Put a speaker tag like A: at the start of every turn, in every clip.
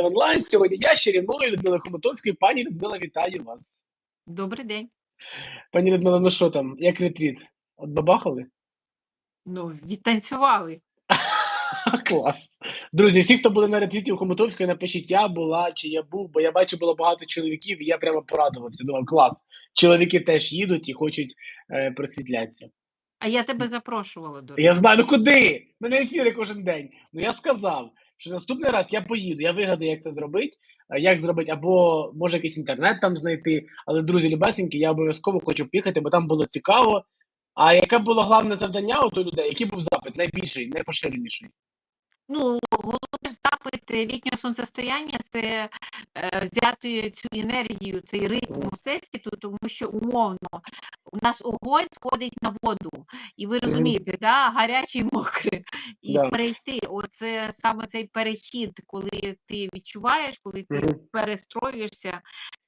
A: онлайн. Сьогодні я Щерінової Людмила Хомотовської. Пані Людмила, вітаю вас.
B: Добрий день.
A: Пані Людмила, ну що там, як ретріт? От бабахали?
B: Ну, відтанцювали.
A: Клас. Друзі, всі, хто були на ретріті у Хомотовської, напишіть, я була чи я був, бо я бачу, було багато чоловіків, і я прямо порадувався. Думав, клас. Чоловіки теж їдуть і хочуть е, просвітлятися.
B: А я тебе запрошувала до речі.
A: Я знаю, ну куди? У Мене ефіри кожен день. Ну я сказав, що наступний раз я поїду, я вигадаю, як це зробити. е, Як зробити, або може якийсь інтернет там знайти. Але, друзі, любесенькі, я обов'язково хочу поїхати, бо там було цікаво. А яке було головне завдання у людей? Який був запит? Найбільший, найпоширеніший?
B: Ну, запит літнього сонцестояння це е, взяти цю енергію, цей ритм всесвіту, тому що умовно у нас огонь сходить на воду, і ви розумієте, да, гаряче і мокре. І
A: Да.
B: перейти, оце саме цей перехід, коли ти відчуваєш, коли ти
A: Мгм.
B: перестроюєшся,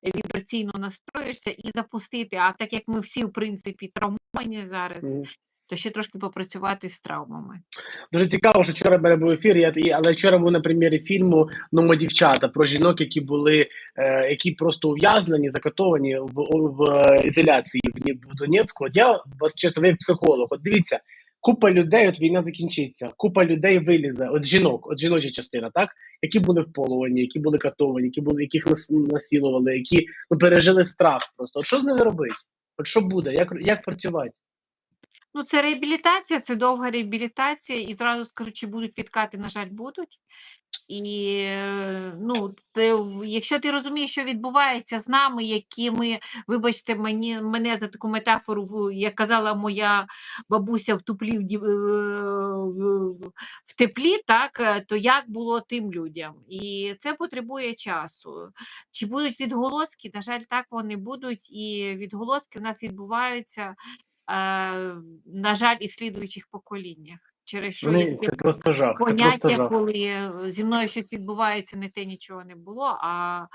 B: е, вібраційно настроїшся і запустити. А так як ми всі, в принципі, травмовані зараз,
A: Мгм.
B: То ще трошки попрацювати з травмами.
A: Дуже цікаво, що вчора мене був ефір, я, але вчора був на прем'єрі фільму «Ну, ми дівчата про жінок, які були, е, які просто ув'язнені, закатовані в, в е, ізоляції в, в Донецьку. От я вас чесно, ви психолог. От дивіться, купа людей, от війна закінчиться, купа людей вилізе, от жінок, от жіноча частина, так, які були в полоні, які були катовані, які були, яких нас, насилували, які ну, пережили страх просто. От що з ними робити? От що буде? Як, як працювати?
B: Ну, це реабілітація, це довга реабілітація, і зразу скажу, чи будуть відкати, на жаль, будуть. І е, ну, це, якщо ти розумієш, що відбувається з нами, які ми, вибачте, мені, мене за таку метафору, як казала моя бабуся в туплі в, е, теплі, так, е, то як було тим людям? І це потребує часу. Чи будуть відголоски? На жаль, так вони будуть, і відголоски в нас відбуваються на жаль, і в слідуючих поколіннях. Через що є
A: це просто жах. Це просто
B: поняття,
A: жах.
B: коли зі мною щось відбувається, не те нічого не було, а,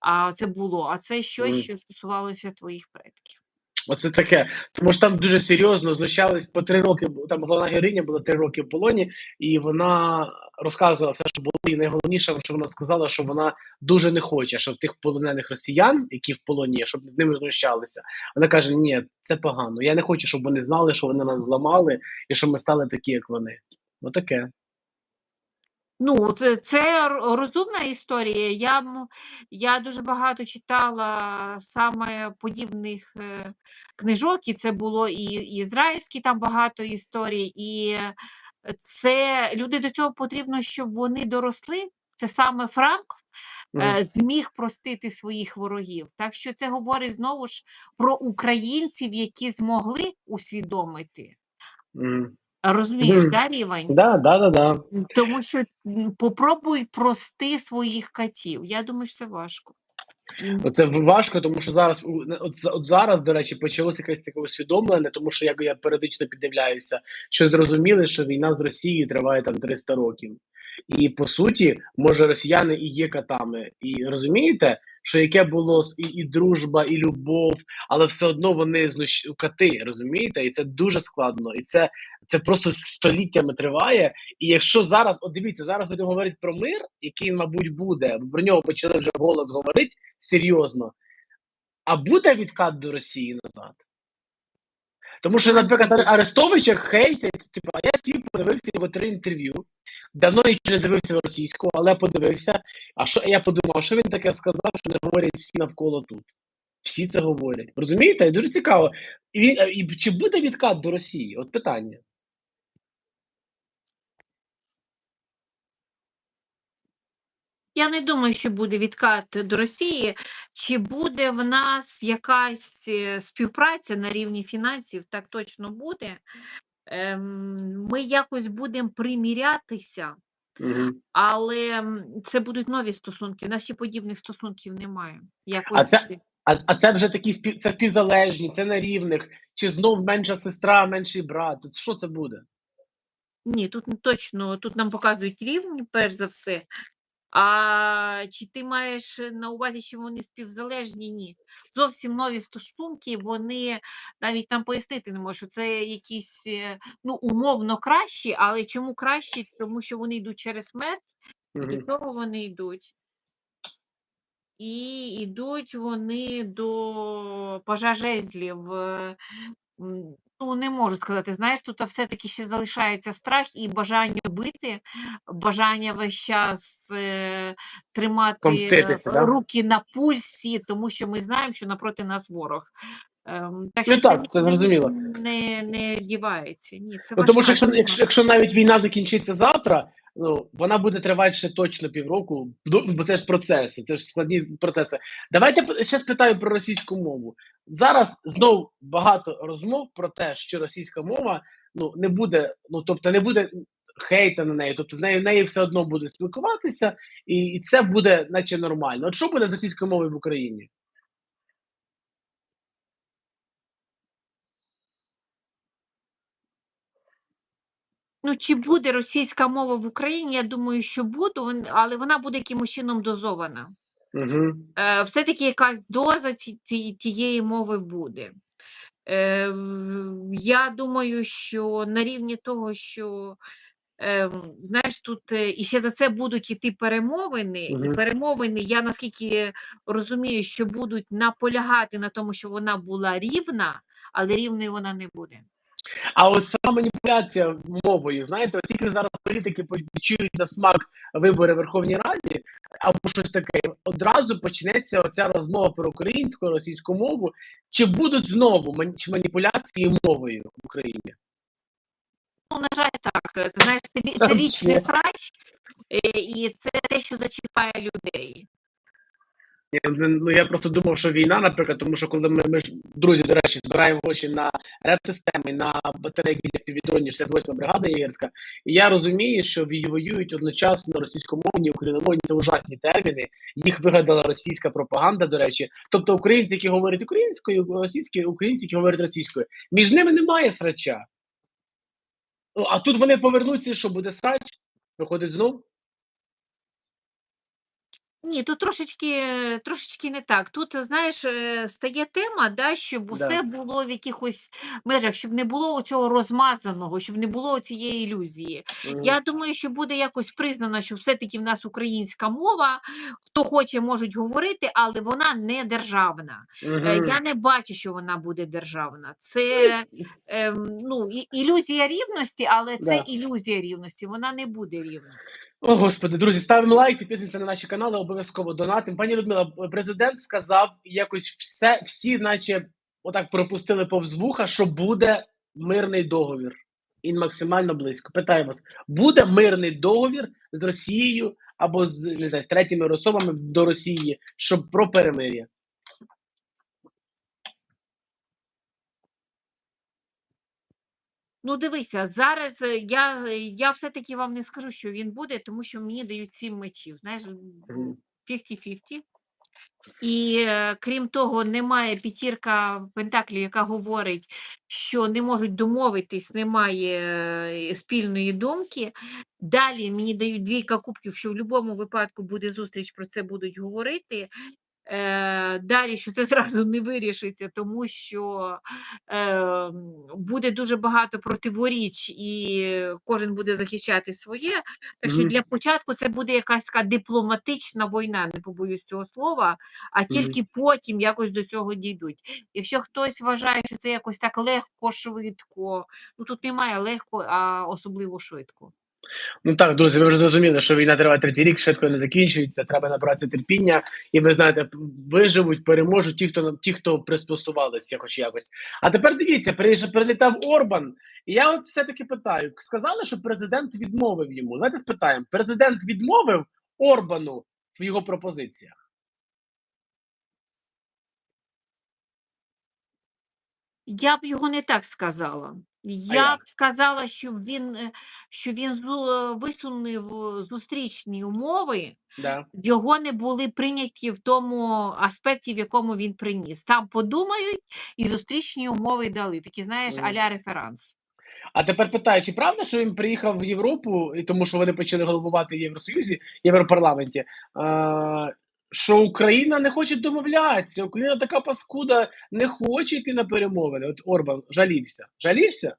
B: а це було. А це щось, що стосувалося твоїх предків.
A: Оце таке. Тому що там дуже серйозно знущались по три роки. Там головна героїня була три роки в полоні, і вона розказувала все, що було. І найголовніше, що вона сказала, що вона дуже не хоче, щоб тих полонених росіян, які в полоні, щоб над ними знущалися. Вона каже: Ні, це погано. Я не хочу, щоб вони знали, що вони нас зламали, і що ми стали такі, як вони. Отаке.
B: Ну, це, це розумна історія. Я, я дуже багато читала саме подібних е, книжок, і це було і, і ізраїльські там багато історій, і е, це люди до цього потрібно, щоб вони доросли. Це саме Франк е, зміг простити своїх ворогів. Так що це говорить знову ж про українців, які змогли усвідомити.
A: Мгм.
B: Розумієш, да, рівень?
A: Да, да, да, да.
B: Тому що попробуй прости своїх котів. Я думаю, що це важко. М,
A: Оце важко, тому що зараз от, от зараз, до речі, почалося якесь таке усвідомлення, тому що як я періодично піддивляюся, що зрозуміли, що війна з Росією триває там 300 років. І по суті, може, росіяни і є катами. І розумієте, що яке було і, і дружба, і любов, але все одно вони знущ... кати, розумієте? І це дуже складно. І це, це просто століттями триває. І якщо зараз, от дивіться, зараз будемо говорити про мир, який, мабуть, буде, бо про нього почали вже голос говорити серйозно. А буде відкат до Росії назад? Тому що, наприклад, Аре- Арестовича хейтять, типу, а я сів подивився його три інтерв'ю. Давно нічого не дивився російського, але подивився. А що я подумав, що він таке сказав, що не говорять всі навколо тут. Всі це говорять. Розумієте? Дуже цікаво. І, і чи буде відкат до Росії? От питання.
B: Я не думаю, що буде відкат до Росії. Чи буде в нас якась е, співпраця на рівні фінансів? Так точно буде. Ем, Ми якось будемо примірятися,
A: Угу.
B: але це будуть нові стосунки. У нас ще подібних стосунків немає.
A: А це, а, а це вже такі спів, це співзалежні, це на рівних, чи знов менша сестра, менший брат. Що це буде?
B: Ні, тут не точно, тут нам показують рівні, перш за все. А чи ти маєш на увазі, що вони співзалежні? Ні. Зовсім нові стосунки, вони навіть там пояснити не можу. Це якісь е, ну, умовно кращі, але чому кращі? Тому що вони йдуть через смерть,
A: Угу.
B: до цього вони йдуть. і йдуть вони до пажа жезлів. Е, м, ну, не можу сказати, знаєш, тут все-таки ще залишається страх і бажання бити, бажання весь час е, тримати
A: Помститися, да?
B: руки на пульсі, тому що ми знаємо, що напроти нас ворог. Ем, так
A: Ну так, це зрозуміло.
B: Не, не дівається. Ні, це
A: Ну, тому що якщо, якщо, якщо навіть війна закінчиться завтра, ну вона буде тривати ще точно півроку, до- бо це ж процеси, це ж складні процеси. Давайте ще спитаю про російську мову. Зараз знов багато розмов про те, що російська мова ну не буде, ну тобто не буде хейта на неї, тобто з нею неї все одно буде спілкуватися, і, і це буде, наче нормально. От що буде з російською мовою в Україні?
B: Ну, чи буде російська мова в Україні? Я думаю, що буде, але вона буде якимось чином дозована.
A: Угу.
B: Е, все-таки якась доза тієї мови буде. Е, я думаю, що на рівні того, що ем, знаєш, тут е, і ще за це будуть іти перемовини, і перемовини, я наскільки розумію, що будуть наполягати на тому, що вона була рівна, але рівною вона не буде.
A: А от сама маніпуляція мовою, знаєте, тільки зараз політики почують на смак вибори в Верховній Раді або щось таке, одразу почнеться оця розмова про українську, російську мову. Чи будуть знову маніпуляції мовою в Україні?
B: Ну, на жаль, так. Знаєш, це, вічний фрач, е, і це те, що зачіпає людей.
A: Ну я просто думав, що війна, наприклад, тому що коли ми, ми ж друзі, до речі, збираємо гроші на реп-системи, на батарейки для півдронні 68 бригада єгерська, і я розумію, що воюють одночасно російськомовні, україномовні це ужасні терміни. Їх вигадала російська пропаганда. До речі, тобто українці, які говорять українською, російські українці, які говорять російською, між ними немає срача. Ну, а тут вони повернуться, що буде срач? Виходить знов?
B: Ні, тут трошечки, трошечки не так. Тут, знаєш, е, стає тема, да, щоб
A: Да.
B: усе було в якихось межах, щоб не було цього розмазаного, щоб не було цієї ілюзії.
A: Мгм.
B: Я думаю, що буде якось признано, що все-таки в нас українська мова, хто хоче, можуть говорити, але вона не державна. Е,
A: Мгм.
B: Я не бачу, що вона буде державна. Це ем, ну, і- ілюзія рівності, але це
A: Да.
B: ілюзія рівності, вона не буде рівна.
A: О, господи, друзі, ставимо лайк, підписуємося на наші канали, обов'язково донатимо. Пані Людмила, президент сказав якось все, всі, наче, отак пропустили повз вуха, що буде мирний договір. І максимально близько. Питаю вас: буде мирний договір з Росією або з не знаю, з третіми особами до Росії, щоб про перемир'я?
B: Ну, дивися, зараз е, я, е, я все-таки вам не скажу, що він буде, тому що мені дають сім мечів. Знаєш, 50-50. І е, крім того, немає п'ятірка Пентаклів, яка говорить, що не можуть домовитись, немає е, спільної думки. Далі мені дають двійка кубків, що в будь-якому випадку буде зустріч, про це будуть говорити. Е, далі, що це зразу не вирішиться, тому що е, буде дуже багато противоріч, і кожен буде захищати своє. Так що для початку це буде якась така дипломатична війна, не побоюсь цього слова, а тільки потім якось до цього дійдуть. Якщо хтось вважає, що це якось так легко, швидко, ну тут немає легко, а особливо швидко.
A: Ну так, друзі, ви вже зрозуміли, що війна триває третій рік, швидко не закінчується. Треба набратися терпіння, і ви знаєте, виживуть, переможуть ті, хто ті, хто пристосувалися, хоч якось. А тепер дивіться, прилітав Орбан. І я от все таки питаю: сказали, що президент відмовив йому. Давайте спитаємо: президент відмовив Орбану в його пропозиціях.
B: Я б його не так сказала. Я б сказала, що він, е, що він зу- висунув е, зустрічні умови,
A: Да.
B: його не були прийняті в тому аспекті, в якому він приніс. Там подумають і зустрічні умови дали. Такі, знаєш,
A: Мгм.
B: аля реферанс.
A: А тепер питаю, чи правда, що він приїхав в Європу, і тому що вони почали головувати в Євросоюзі, Європарламенті, що Україна не хоче домовлятися, Україна така паскуда, не хоче йти на перемовини. От Орбан жалівся. Жалівся?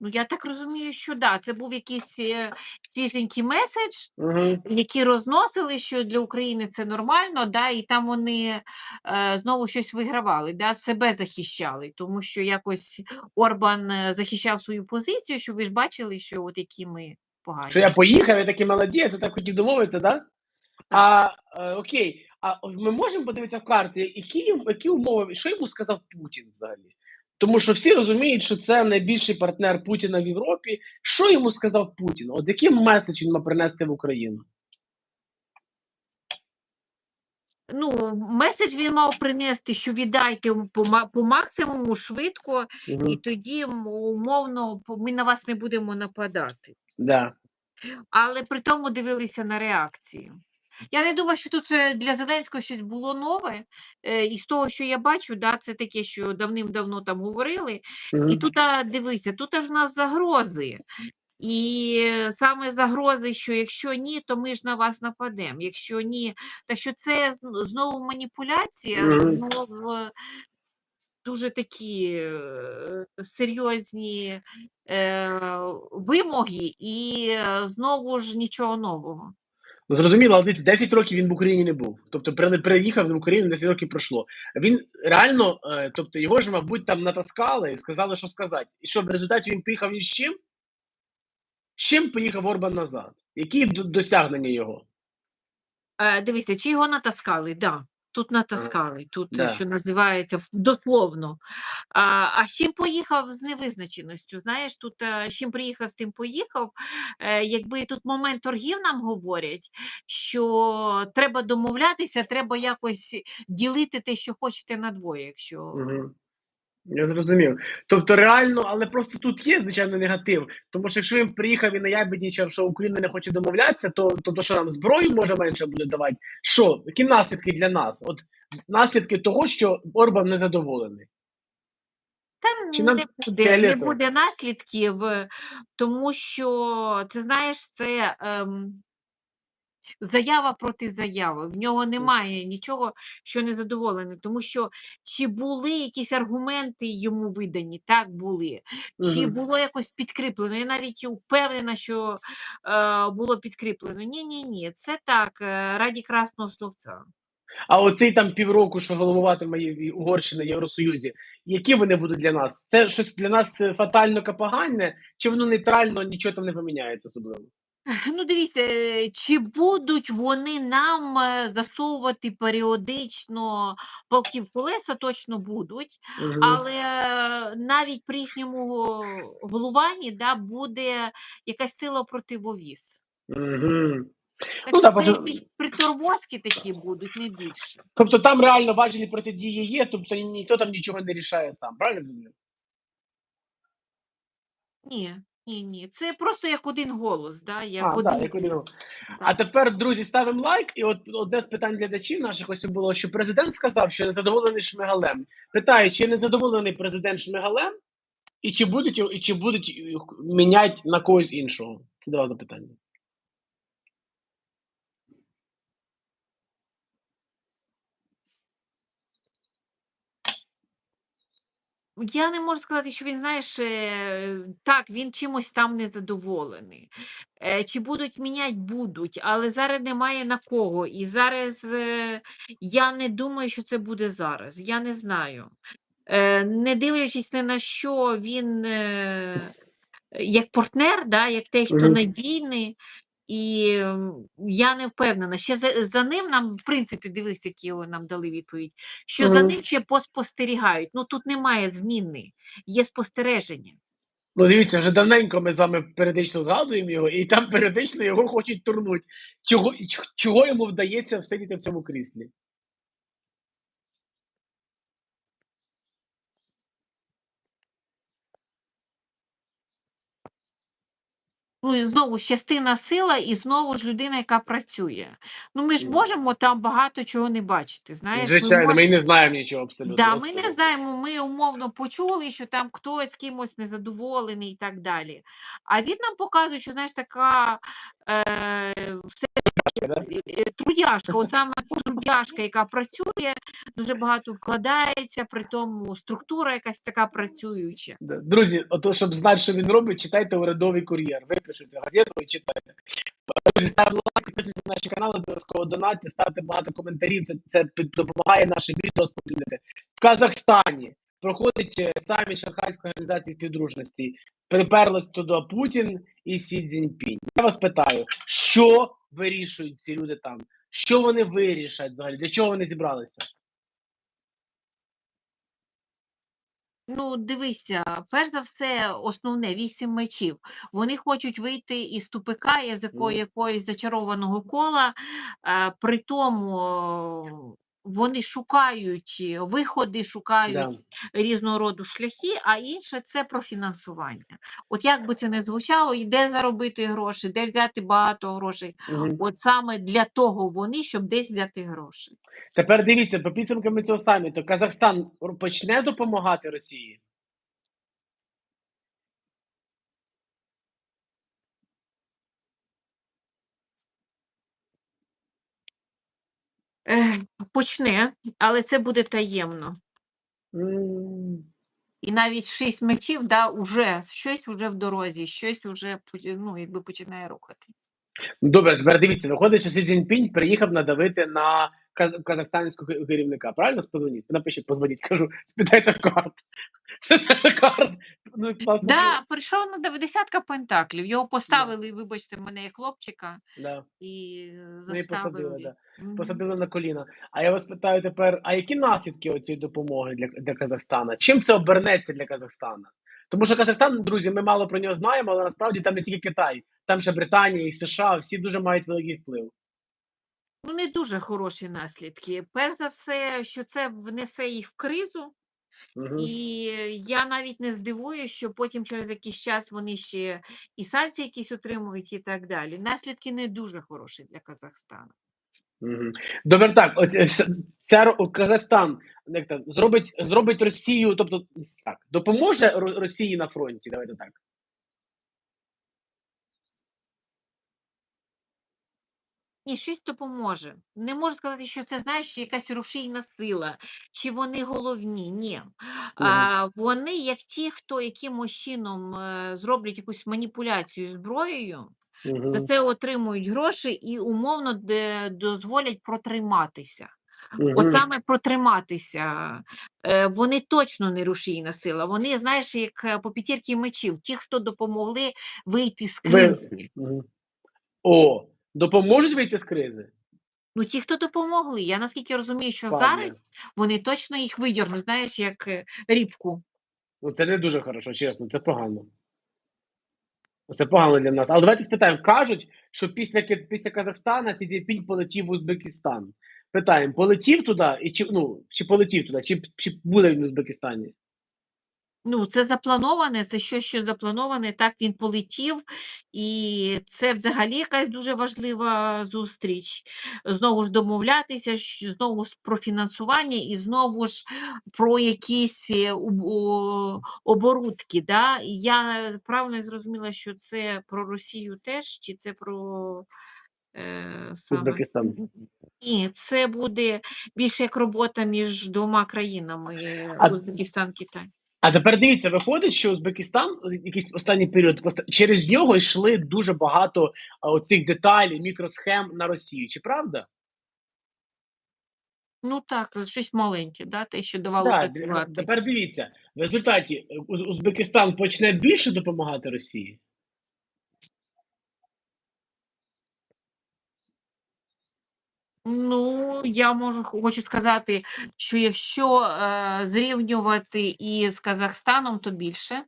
B: Ну, я так розумію, що да, це був якийсь е, свіженький меседж,
A: Угу.
B: які розносили, що для України це нормально, да, і там вони е, знову щось вигравали, да, себе захищали, тому що якось Орбан е, захищав свою позицію, що ви ж бачили, що от які ми погані.
A: Що я поїхав, я такий молодець, я так хотів домовитися, да? А е, окей, а ми можемо подивитися в карти, які, які умови, що йому сказав Путін взагалі? Тому що всі розуміють, що це найбільший партнер Путіна в Європі. Що йому сказав Путін? От який меседж він мав принести в Україну?
B: Ну, меседж він мав принести, що віддайте по, по максимуму швидко,
A: Угу.
B: і тоді умовно ми на вас не будемо нападати.
A: Да.
B: але при тому дивилися на реакцію. Я не думаю, що тут е, для Зеленського щось було нове. е, І з того, що я бачу, да, це таке, що давним-давно там говорили. І тут а, дивися, тут аж в нас загрози. І е, саме загрози, що якщо ні, то ми ж на вас нападемо. Якщо ні, так що це знову маніпуляція, знову дуже такі серйозні е, вимоги, і знову ж нічого нового.
A: Ну, зрозуміло, але 10 років він в Україні не був. Тобто при- приїхав в Україну, 10 років пройшло. Він реально, е, тобто його ж, мабуть, там натаскали і сказали, що сказати. І що в результаті він приїхав ні з чим? З чим поїхав Орбан назад? Які досягнення його?
B: Е, Дивіться, чи його натаскали? Да. Тут натаскали, тут, е,
A: да.
B: що називається, дословно. А, а з чим поїхав з невизначеністю? Знаєш, тут е, з чим приїхав, з тим поїхав. Е, якби тут момент торгів нам говорять, що треба домовлятися, треба якось ділити те, що хочете на двоє, якщо
A: Угу. Я зрозумів. Тобто, реально, але просто тут є, звичайно, негатив. Тому що якщо він приїхав і наябіднічав, що Україна не хоче домовлятися, то, то, то що нам зброю може менше буде давати? Що? Які наслідки для нас? От наслідки того, що Орбан незадоволений.
B: Та
A: Чи
B: не буде, не буде наслідків, е, тому що це знаєш, це ем, заява проти заяви. В нього немає нічого, що не задоволений, тому що чи були якісь аргументи йому видані? Так були. Чи було якось підкріплено? Я навіть впевнена, що е, було підкріплено. Ні, ні, ні, це так, е, раді красного словця.
A: А оцей там півроку, що головуватиме Угорщина Євросоюзі, які вони будуть для нас? Це щось для нас фатально капогальне, чи воно нейтрально, нічого там не поміняється особливо?
B: Ну, дивіться, е, чи будуть вони нам е, засовувати періодично палки в колеса, точно будуть,
A: Мгм.
B: але е, навіть при їхньому головуванні да, буде якась сила противовіз.
A: Мгм.
B: Так
A: Ну,
B: що
A: да,
B: це якісь притормозки такі будуть, не більше.
A: Тобто там реально важелі протидії є, тобто ніхто там нічого не рішає сам, правильно?
B: Ні, ні, ні. Це просто як один голос, да, як
A: А, да, як один голос. А тепер, друзі, ставимо лайк. І от одне з питань глядачів наших ось було, що президент сказав, що незадоволений Шмигалем. Питаю, чи незадоволений президент Шмигалем, і чи будуть і чи будуть міняти на когось іншого? Це два запитання.
B: Я не можу сказати, що він, знаєш, е, так, він чимось там незадоволений. Е, Чи будуть міняти? Будуть, але зараз немає на кого. І зараз е, я не думаю, що це буде зараз. Я не знаю. Не дивлячись ні на що, він як партнер, да, як той, хто надійний. І я не впевнена. Ще за, за ним нам, в принципі, дивись, які нам дали відповідь, що за ним ще поспостерігають. Ну тут немає зміни, є спостереження.
A: Ну, дивіться, вже давненько ми з вами періодично згадуємо його, і там періодично його хочуть турнути. Чого, чого йому вдається всидіти в цьому кріслі?
B: Ну і знову ж частина сила, і знову ж людина, яка працює. Ну ми ж можемо там багато чого не бачити. Знаєш,
A: Звичайно, ми
B: можемо...
A: ми не знаємо нічого абсолютно.
B: Да, ми не знаємо, ми умовно почули, що там хтось кимось незадоволений і так далі. А він нам показує, що знаєш, така е, все Е, е, Трудяжка, от саме трудяжка, яка працює, дуже багато вкладається, при тому структура якась така працююча.
A: Друзі, ото, щоб знати, що він робить, читайте урядовий кур'єр. Випишете газету і читайте. Друзі, ставте лайк, підписуйтесь на наші канали, обов'язково донатьте, ставте багато коментарів. Це, це допомагає нашим відео сподівати. В Казахстані проходить е, саміт Шанхайської організації співдружності. Приперлись туди Путін і Сі Цзіньпінь. Я вас питаю, що вирішують ці люди там? Що вони вирішать взагалі? Для чого вони зібралися?
B: Ну, дивися, перш за все, основне вісім мечів. Вони хочуть вийти із тупика, із якої якоїсь зачарованого кола. Е, при тому вони шукають е, виходи, шукають
A: Да.
B: різного роду шляхи, а інше це про фінансування. От як би це не звучало, і де заробити гроші, де взяти багато грошей.
A: Угу.
B: От саме для того вони, щоб десь взяти гроші.
A: Тепер дивіться, по підсумками цього саміту, Казахстан почне допомагати Росії?
B: Почне, але це буде таємно. І навіть шість мечів, да, уже щось уже в дорозі, щось уже ну, якби починає рухатись.
A: Добре, тепер дивіться, виходить, що Сі Цзіньпінь приїхав надавити на казахстанського керівника. Правильно? Позвоніть. Напишіть, позвоніть, кажу, спитайте карт. Карт? Ну, класно.
B: Да, прийшов на дев- десятка пентаклів. Його поставили, вибачте, мене як хлопчика,
A: Да.
B: і е,
A: Ну, і посадили, да.
B: Мгм.
A: посадили на коліна. А я вас питаю тепер: а які наслідки цієї допомоги для, для Казахстана? Чим це обернеться для Казахстана? Тому що Казахстан, друзі, ми мало про нього знаємо, але насправді там не тільки Китай, там ще Британія і США, всі дуже мають великий вплив.
B: Ну, не дуже хороші наслідки. Перш за все, що це внесе їх в кризу,
A: Угу.
B: і я навіть не здивуюсь, що потім через якийсь час вони ще і санкції якісь отримують і так далі. Наслідки не дуже хороші для Казахстану.
A: Угу. Добре, так, от, е, ця Казахстан як там, зробить, зробить Росію, тобто так, допоможе Ро- Росії на фронті. Давайте так.
B: Ні, щось допоможе. Не можу сказати, що це знаєш, якась рушійна сила, чи вони головні. Ні. А, вони як ті, хто якимось чином е, зроблять якусь маніпуляцію зброєю,
A: Угу.
B: за це отримують гроші і умовно де, дозволять протриматися. От саме протриматися, е, вони точно не рушійна сила. Вони, знаєш, як е, по п'ятірки мечів, ті, хто допомогли вийти з кризи.
A: Угу. О, допоможуть вийти з кризи?
B: Ну, ті, хто допомогли. Я наскільки розумію, що
A: Ладно.
B: зараз вони точно їх видірнуть, знаєш, як е, рібку.
A: Ну, це не дуже хорошо, чесно, це погано. Це погано для нас. Але давайте спитаємо. Кажуть, що після, після Казахстана Цзіньпінь полетів в Узбекистан. Питаємо, полетів туди, і чи, ну, чи полетів туди, чи, чи буде він в Узбекистані?
B: Ну, це заплановане, це щось, що заплановане. Так він полетів, і це взагалі якась дуже важлива зустріч. Знову ж домовлятися, знову ж про фінансування і знову ж про якісь е, оборудки. Да? Я правильно зрозуміла, що це про Росію теж, чи це про е, саме
A: Узбекистан.
B: Ні, це буде більше як робота між двома країнами е, Узбекистан, Китай.
A: А тепер дивіться, виходить, що Узбекистан е, якийсь останній період через нього йшли дуже багато оцих деталей, мікросхем на Росію. Чи правда?
B: Ну так, е, щось маленьке, да, те, що давало
A: Так,
B: працювати.
A: тепер дивіться, в результаті е, Узбекистан почне більше допомагати Росії.
B: Ну, я можу хочу сказати, що якщо е, зрівнювати із Казахстаном, то більше,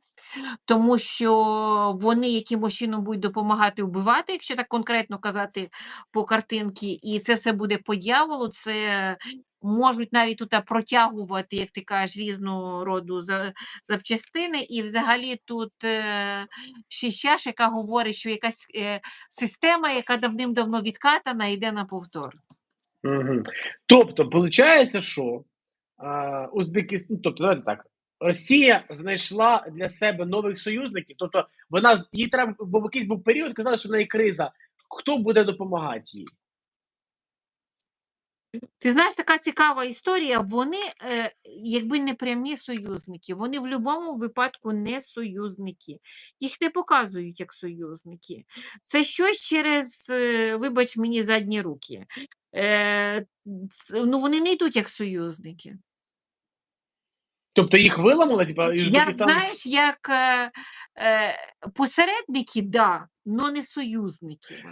B: тому що вони якимось чином будуть допомагати вбивати, якщо так конкретно казати по картинці, і це все буде по дьяволу, це можуть навіть тут протягувати, як ти кажеш, різного роду запчастини. І взагалі тут е, ще чаш, яка говорить, що якась е, система, яка давним-давно відкатана, йде на повтор.
A: Угу. Тобто, виходить, що а, Узбекистан, тобто, давайте так. Росія знайшла для себе нових союзників, тобто вона їй треба, бо в якийсь був період, казали, що в неї криза. Хто буде допомагати їй?
B: Ти знаєш, така цікава історія. Вони, е, якби не прямі союзники, вони в будь-якому випадку не союзники. Їх не показують як союзники. Це щось через, е, вибач мені, задні руки. Е, ну, вони не йдуть як союзники.
A: Тобто їх виламали, типа,
B: Як знаєш, як е, е, посередники, да, але не союзники.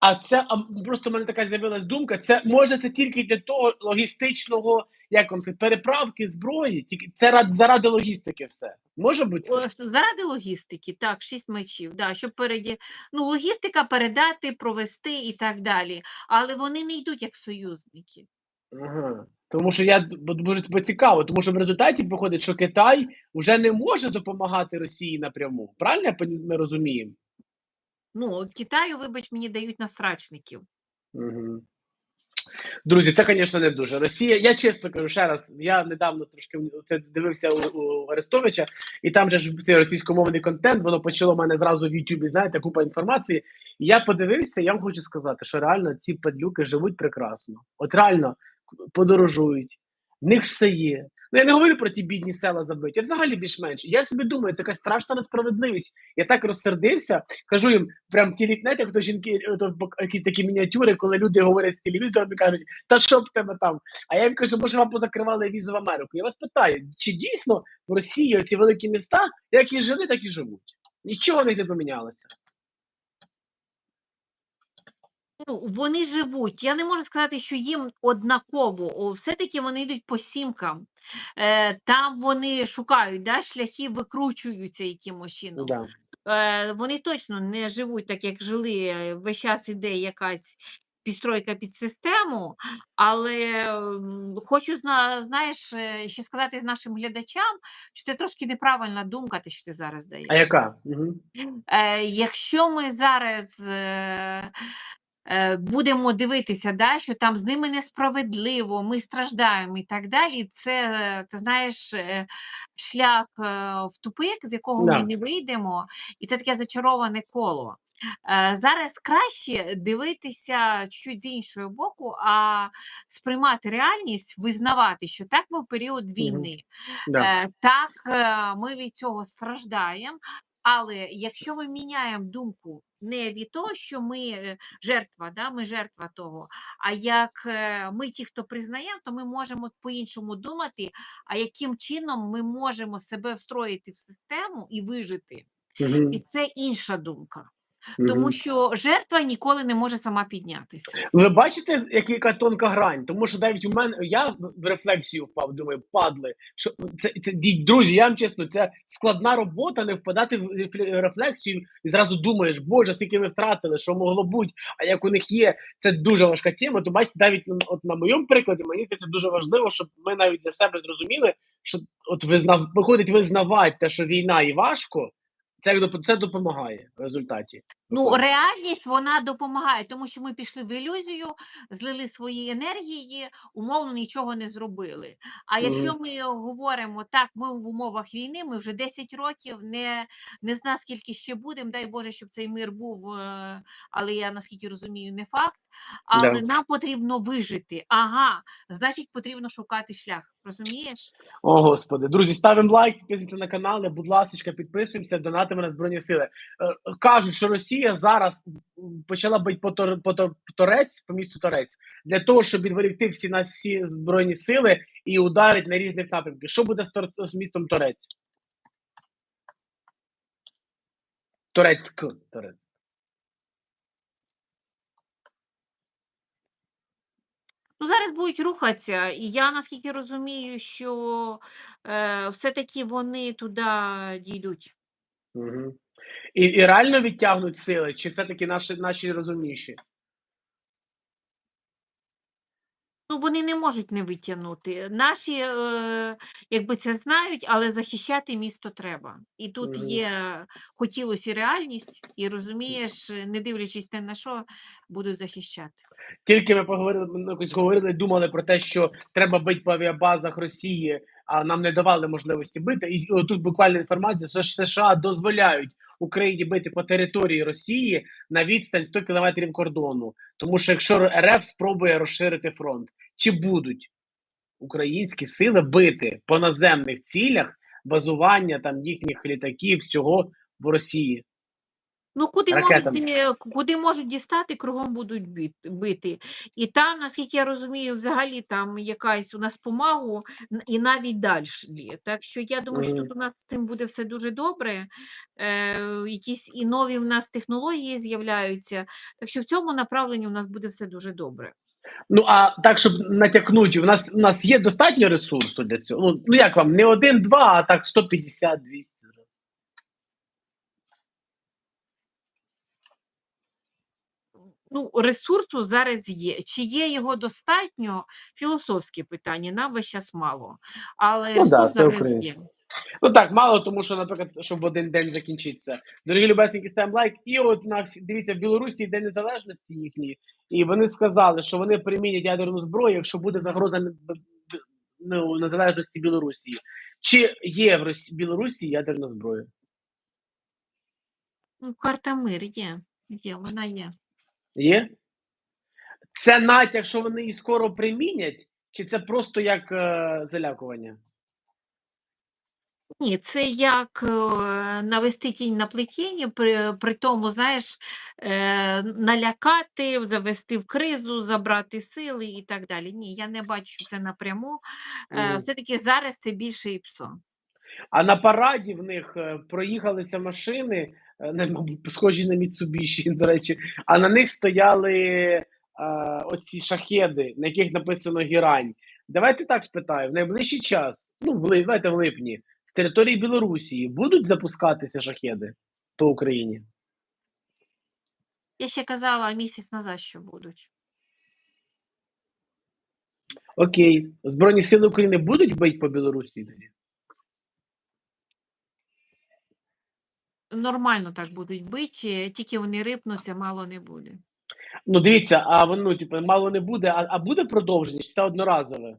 A: А це а, просто в мене така з'явилась думка. Це може це тільки для того логістичного, як вам сказати, переправки зброї, тільки це заради логістики все. Може бути це?
B: Заради логістики, так, шість мечів, да, щоб переді... ну, логістика передати, провести і так далі. Але вони не йдуть як союзники.
A: Ага. Тому що я дуже цікаво, тому що в результаті виходить, що Китай вже не може допомагати Росії напряму. Правильно ми розуміємо?
B: Ну, Китаю, вибач, мені дають насрачників.
A: Угу. Друзі, це, звісно, не дуже. Росія, я чесно кажу ще раз, я недавно трошки це дивився у, у Арестовича, і там же ж цей російськомовний контент, воно почало мене зразу в Ютубі, знаєте, купа інформації. І я подивився, я вам хочу сказати, що реально ці падлюки живуть прекрасно. От реально подорожують, в них все є. Ну я не говорю про ті бідні села забиті, взагалі більш-менш. Я собі думаю, це якась страшна несправедливість. Я так розсердився, кажу їм, прям ті знаєте, хто жінки, ото бок- якісь такі мініатюри, коли люди говорять з телевізором і кажуть, та що в тебе там? А я їм кажу, може вам позакривали візу в Америку. Я вас питаю, чи дійсно в Росії ці великі міста, як і жили, так і живуть? Нічого не помінялося.
B: Ну, вони живуть. Я не можу сказати, що їм однаково. Все-таки вони йдуть по сімкам. Е, там вони шукають да, шляхи, викручуються якимось чином.
A: Да.
B: Е, вони точно не живуть так, як жили. е, Весь час іде якась підстройка під систему, але хочу зна, знаєш, е, ще сказати з нашим глядачам, що це трошки неправильна думка, те, що ти зараз даєш.
A: А яка? Угу.
B: Якщо ми зараз будемо дивитися, да, що там з ними несправедливо, ми страждаємо і так далі, це, е, ти знаєш, е, шлях е, в тупик, з якого
A: Да.
B: ми не вийдемо, і це таке зачароване коло. Е, Зараз краще дивитися чуть з іншого боку, а сприймати реальність, визнавати, що так ми в період війни.
A: Да.
B: Е, Так, е, ми від цього страждаємо, але якщо ми міняємо думку не від того, що ми е, жертва, да, ми жертва того, а як е, ми ті, хто признаємо, то ми можемо по-іншому думати, а яким чином ми можемо себе встроїти в систему і вижити.
A: Угу.
B: І це інша думка. Тому що жертва ніколи не може сама піднятися.
A: Ви бачите, яка, тонка грань? Тому що навіть у мене я в рефлексію впав, думаю, падли. Що це, це друзі, я вам чесно, це складна робота не впадати в рефле- рефлексію і зразу думаєш, боже, скільки ми втратили, що могло бути, а як у них є. Це дуже важка тема. То бачите, навіть на- от на моєму прикладі, мені це дуже важливо, щоб ми навіть для себе зрозуміли, що от визнав, виходить визнавати те, що війна і важко. Це, це допомагає в результаті.
B: Ну, реальність вона допомагає, тому що ми пішли в ілюзію, злили свої енергії, умовно нічого не зробили. А якщо ми говоримо так, ми в умовах війни, ми вже 10 років, не, не зна скільки ще будемо, дай Боже, щоб цей мир був, е, але я наскільки розумію, не факт. Але
A: Да.
B: нам потрібно вижити. Ага, значить, потрібно шукати шлях. Розумієш?
A: О, господи, друзі, ставимо лайк, підписуємося на канали, будь ласка, підписуємося, донатимо на Збройні Сили. Е, кажуть, що Росія зараз почала бити по, Тор, по, Тор- по Торець, по місту Торець, для того, щоб відволікти всі нас всі збройні сили і ударить на різних напрямках. Що буде з, Тор, з містом Торець? Турецьк. Торець.
B: Ну, зараз будуть рухатися, і я наскільки розумію, що е, все-таки вони туди дійдуть.
A: Угу. І, і реально відтягнуть сили, чи все-таки наші, наші розумніші?
B: Ну, вони не можуть не витягнути. Наші, е, якби це знають, але захищати місто треба. І тут є хотілося і реальність, і розумієш, не дивлячись на що, будуть захищати.
A: Тільки ми поговорили, ми говорили, думали про те, що треба бити по авіабазах Росії, а нам не давали можливості бити. І тут буквально інформація, що США дозволяють Україні бити по території Росії на відстань 100 кілометрів кордону. Тому що якщо РФ спробує розширити фронт, чи будуть українські сили бити по наземних цілях базування там їхніх літаків, всього в Росії?
B: Ну, куди
A: Ракетами.
B: можуть, куди можуть дістати, кругом будуть бит- бити. І там, наскільки я розумію, взагалі там якась у нас помагу і навіть далі. Так що я думаю, що тут у нас з цим буде все дуже добре. Е, якісь і нові в нас технології з'являються. Так що в цьому направленні у нас буде все дуже добре.
A: Ну а так, щоб натякнути, у нас у нас є достатньо ресурсу для цього. Ну, ну як вам, не один-два, а так 150-200
B: Ну, ресурсу зараз є. Чи є його достатньо? Філософське питання, нам весь час мало. Але
A: Ну да,
B: ресурс зараз є.
A: Ну так, мало, тому що, наприклад, щоб в один день закінчиться. Дорогі любесники, ставимо лайк. І от на дивіться, в Білорусі День Незалежності їхній, і вони сказали, що вони примінять ядерну зброю, якщо буде загроза ну, незалежності Білорусі. Чи є в Росі... Білорусі ядерна зброя?
B: Ну, карта мир є. Є, вона є.
A: Є? Це натяк, що вони її скоро примінять, чи це просто як е, залякування?
B: Ні, це як е, навести тінь на плетіння, при, при тому, знаєш, е, налякати, завести в кризу, забрати сили і так далі. Ні, я не бачу це напряму. Е. Все-таки зараз це більше ІПСО.
A: А на параді в них е, проїхалися машини, схожі на Mitsubishi, до речі, а на них стояли е, оці шахеди, на яких написано Гірань. Давайте так спитаю: в найближчий час, ну, в, давайте в липні, в території Білорусі будуть запускатися шахеди по Україні?
B: Я ще казала місяць назад, що будуть.
A: Окей. Збройні сили України будуть бити по Білорусі тоді?
B: Нормально так будуть биті, тільки вони рипнуться, мало не буде.
A: Ну, дивіться, а воно, ну, типу, мало не буде, а, а буде продовження, чи це одноразове?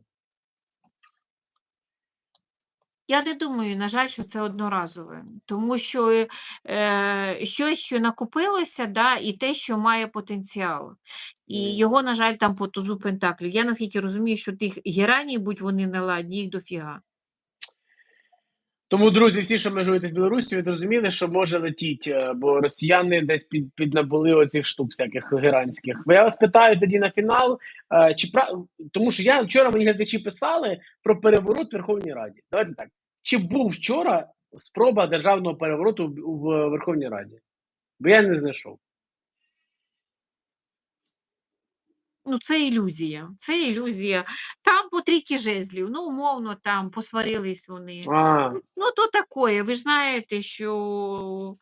B: Я не думаю, на жаль, що це одноразове, тому що е, щось, що накопилося, да, і те, що має потенціал. І його, на жаль, там по тузу Пентаклів. Я наскільки розумію, що тих гераній, будь вони не ладні, їх дофіга.
A: Тому, друзі, всі, що межуєте з Білорусі, ви зрозуміли, що може летіть, е, бо росіяни десь під, піднабули оцих штук всяких геранських. Я вас питаю тоді на фінал, е, чи пра... тому що я вчора мені глядачі писали про переворот в Верховній Раді. Давайте так. Чи був вчора спроба державного перевороту в Верховній Раді? Бо я не знайшов.
B: Ну, це ілюзія. Це ілюзія. Там по трійки жезлів, ну, умовно, там посварились вони.
A: А,
B: Ну, то такое. Ви ж знаєте, що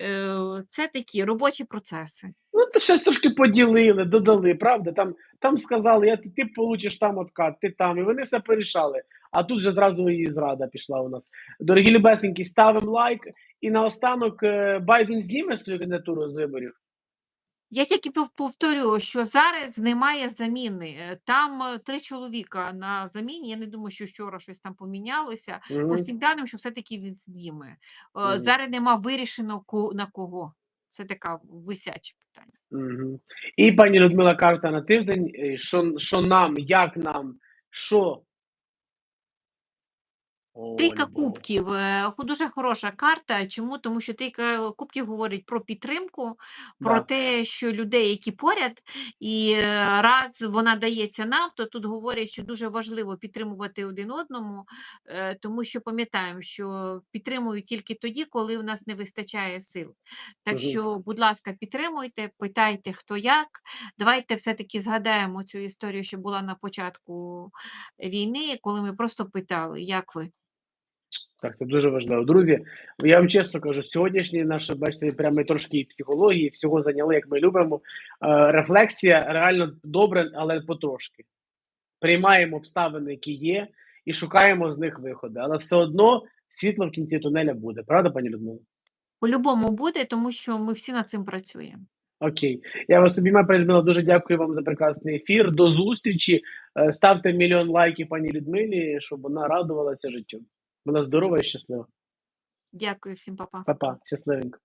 B: е, це такі робочі процеси.
A: ну то щось трошки поділили, додали, правда? Там, там сказали, я, ти получиш там откат, ти там, і вони все порішали. А тут же зразу і зрада пішла у нас. Дорогі любесенькі, ставимо лайк. І наостанок е, Байден зніме свою кандидатуру з виборів.
B: Я тільки пов- повторю, що зараз немає заміни. Е, Там е, три чоловіка на заміні. Я не думаю, що вчора щось там помінялося. По
A: Мгм.
B: всім даним, що все-таки він зніме. Е,
A: Мгм.
B: Зараз нема вирішено ко- на кого. Це така висяче питання.
A: Мгм. І пані Людмила карта на тиждень. Е, Що, що нам, як нам, що.
B: Трійка кубків е, дуже хороша карта. Чому? Тому що трійка кубків говорить про підтримку, про
A: Да.
B: те, що людей, які поряд, і е, раз вона дається нам, то тут говорять, що дуже важливо підтримувати один одному, е, тому що пам'ятаємо, що підтримують тільки тоді, коли в нас не вистачає сил. Так
A: Мгм.
B: що, будь ласка, підтримуйте, питайте, хто як. Давайте все-таки згадаємо цю історію, що була на початку війни, коли ми просто питали, як ви.
A: Так, це дуже важливо. Друзі, я вам чесно кажу, сьогоднішній наш, бачите, прямо трошки і психології, всього зайняли, як ми любимо. Е, рефлексія реально добре, але потрошки. Приймаємо обставини, які є, і шукаємо з них виходи. Але все одно світло в кінці тунеля буде. Правда, пані Людмила?
B: По-любому буде, тому що ми всі над цим працюємо.
A: Окей. Я вас обіймаю, пані Людмила. Дуже дякую вам за прекрасний ефір. До зустрічі. Е, Ставте мільйон лайків пані Людмилі, щоб вона радувалася життю. Вона здорова і щаслива.
B: Дякую всім, папа.
A: Па-па, щасливенько.